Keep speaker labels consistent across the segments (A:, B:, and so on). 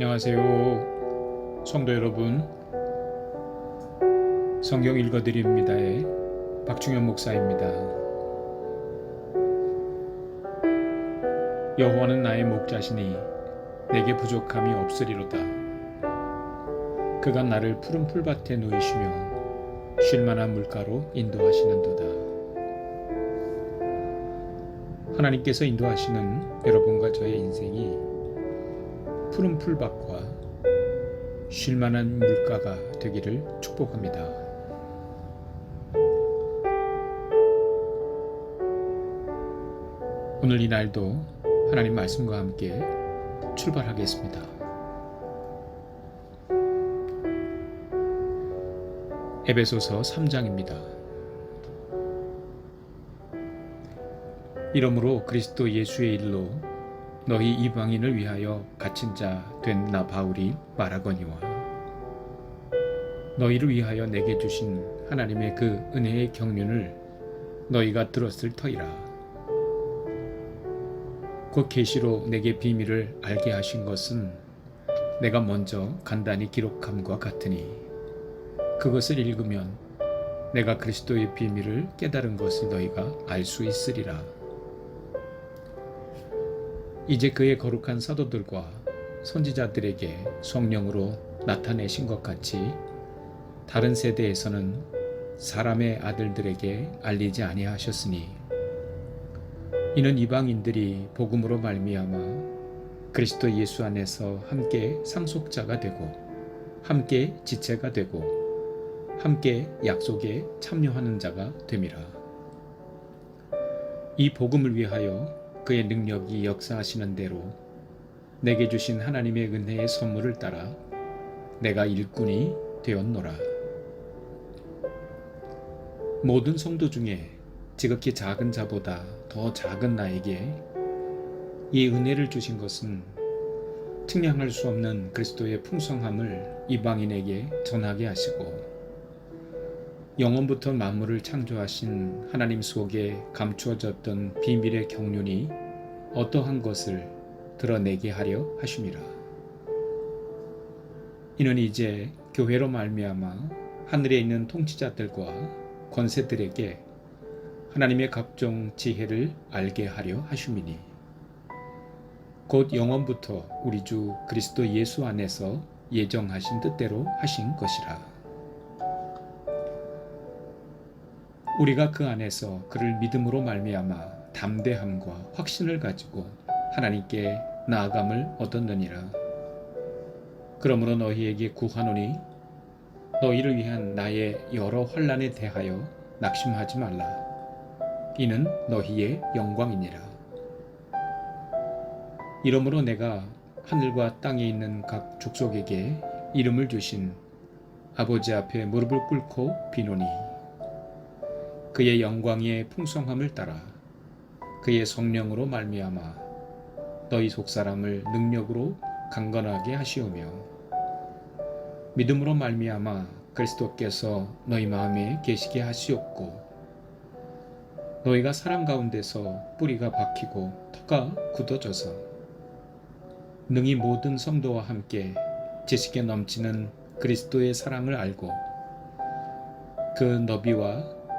A: 안녕하세요. 성도 여러분. 성경 읽어드립니다의 박중현 목사입니다. 여호와는 나의 목자시니 내게 부족함이 없으리로다. 그가 나를 푸른 풀밭에 누이시며 쉴만한 물가로 인도하시는도다. 하나님께서 인도하시는 여러분과 저의 인생이 푸른 풀밭과 쉴만한 물가가 되기를 축복합니다. 오늘 이 날도 하나님 말씀과 함께 출발하겠습니다. 에베소서 3장입니다. 이러므로 그리스도 예수의 일로 너희 이방인을 위하여 갇힌 자 된 나 바울이 말하거니와 너희를 위하여 내게 주신 하나님의 그 은혜의 경륜을 너희가 들었을 터이라 곧 계시로 내게 비밀을 알게 하신 것은 내가 먼저 간단히 기록함과 같으니 그것을 읽으면 내가 그리스도의 비밀을 깨달은 것을 너희가 알 수 있으리라. 이제 그의 거룩한 사도들과 선지자들에게 성령으로 나타내신 것 같이 다른 세대에서는 사람의 아들들에게 알리지 아니하셨으니 이는 이방인들이 복음으로 말미암아 그리스도 예수 안에서 함께 상속자가 되고 함께 지체가 되고 함께 약속에 참여하는 자가 됨이라. 이 복음을 위하여 그의 능력이 역사하시는 대로 내게 주신 하나님의 은혜의 선물을 따라 내가 일꾼이 되었노라. 모든 성도 중에 지극히 작은 자보다 더 작은 나에게 이 은혜를 주신 것은 측량할 수 없는 그리스도의 풍성함을 이방인에게 전하게 하시고 영원부터 만물을 창조하신 하나님 속에 감추어졌던 비밀의 경륜이 어떠한 것을 드러내게 하려 하심이라. 이는 이제 교회로 말미암아 하늘에 있는 통치자들과 권세들에게 하나님의 각종 지혜를 알게 하려 하심이니 곧 영원부터 우리 주 그리스도 예수 안에서 예정하신 뜻대로 하신 것이라. 우리가 그 안에서 그를 믿음으로 말미암아 담대함과 확신을 가지고 하나님께 나아감을 얻었느니라. 그러므로 너희에게 구하노니 너희를 위한 나의 여러 환란에 대하여 낙심하지 말라. 이는 너희의 영광이니라. 이러므로 내가 하늘과 땅에 있는 각 족속에게 이름을 주신 아버지 앞에 무릎을 꿇고 비노니 그의 영광의 풍성함을 따라 그의 성령으로 말미암아 너희 속사람을 능력으로 강건하게 하시오며 믿음으로 말미암아 그리스도께서 너희 마음에 계시게 하시옵고 너희가 사람 가운데서 뿌리가 박히고 터가 굳어져서 능히 모든 성도와 함께 지식에 넘치는 그리스도의 사랑을 알고 그 너비와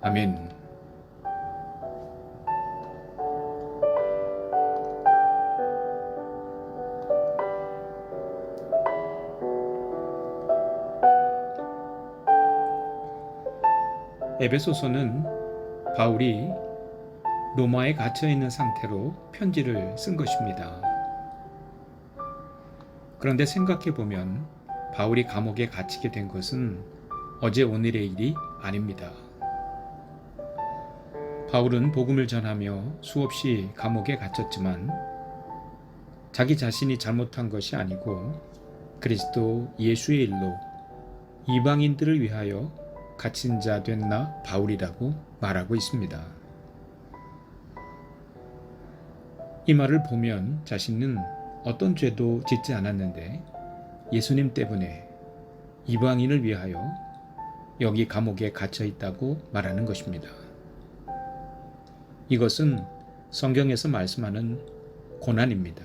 A: 아멘. 에베소서는 바울이 로마에 갇혀 있는 상태로 편지를 쓴 것입니다. 그런데 생각해 보면 바울이 감옥에 갇히게 된 것은 어제 오늘의 일이 아닙니다. 바울은 복음을 전하며 수없이 감옥에 갇혔지만 자기 자신이 잘못한 것이 아니고 그리스도 예수의 일로 이방인들을 위하여 갇힌 자 된 나 바울이라고 말하고 있습니다. 이 말을 보면 자신은 어떤 죄도 짓지 않았는데 예수님 때문에 이방인을 위하여 여기 감옥에 갇혀 있다고 말하는 것입니다. 이것은 성경에서 말씀하는 고난입니다.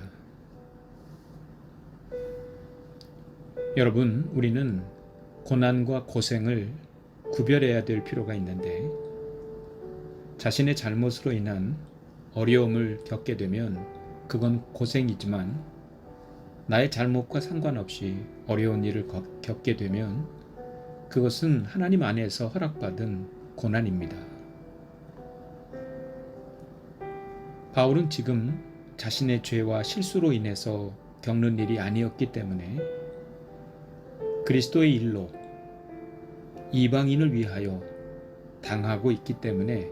A: 여러분, 우리는 고난과 고생을 구별해야 될 필요가 있는데 자신의 잘못으로 인한 어려움을 겪게 되면 그건 고생이지만 나의 잘못과 상관없이 어려운 일을 겪- 겪게 되면 그것은 하나님 안에서 허락받은 고난입니다. 바울은 지금 자신의 죄와 실수로 인해서 겪는 일이 아니었기 때문에 그리스도의 일로 이방인을 위하여 당하고 있기 때문에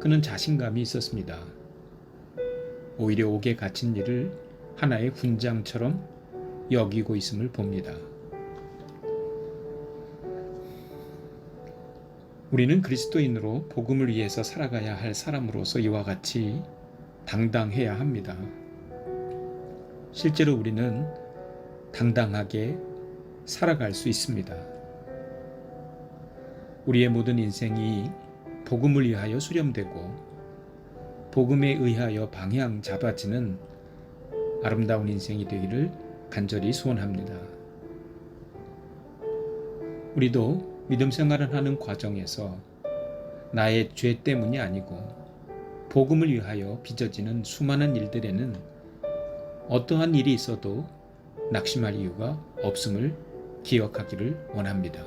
A: 그는 자신감이 있었습니다. 오히려 옥에 갇힌 일을 하나의 훈장처럼 여기고 있음을 봅니다. 우리는 그리스도인으로 복음을 위해서 살아가야 할 사람으로서 이와 같이 당당해야 합니다. 실제로 우리는 당당하게 살아갈 수 있습니다. 우리의 모든 인생이 복음을 위하여 수렴되고 복음에 의하여 방향 잡아지는 아름다운 인생이 되기를 간절히 소원합니다. 우리도 믿음 생활을 하는 과정에서 나의 죄 때문이 아니고 복음을 위하여 빚어지는 수많은 일들에는 어떠한 일이 있어도 낙심할 이유가 없음을 기억하기를 원합니다.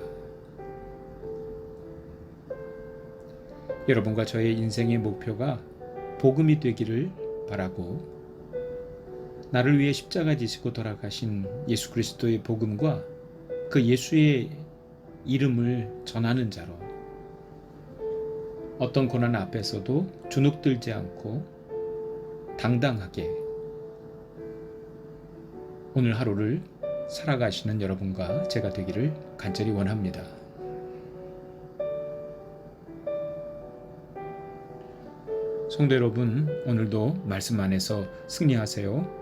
A: 여러분과 저의 인생의 목표가 복음이 되기를 바라고 나를 위해 십자가 지시고 돌아가신 예수 그리스도의 복음과 그 예수의 이름을 전하는 자로 어떤 고난 앞에서도 주눅들지 않고 당당하게 오늘 하루를 살아가시는 여러분과 제가 되기를 간절히 원합니다. 성도 여러분, 오늘도 말씀 안에서 승리하세요.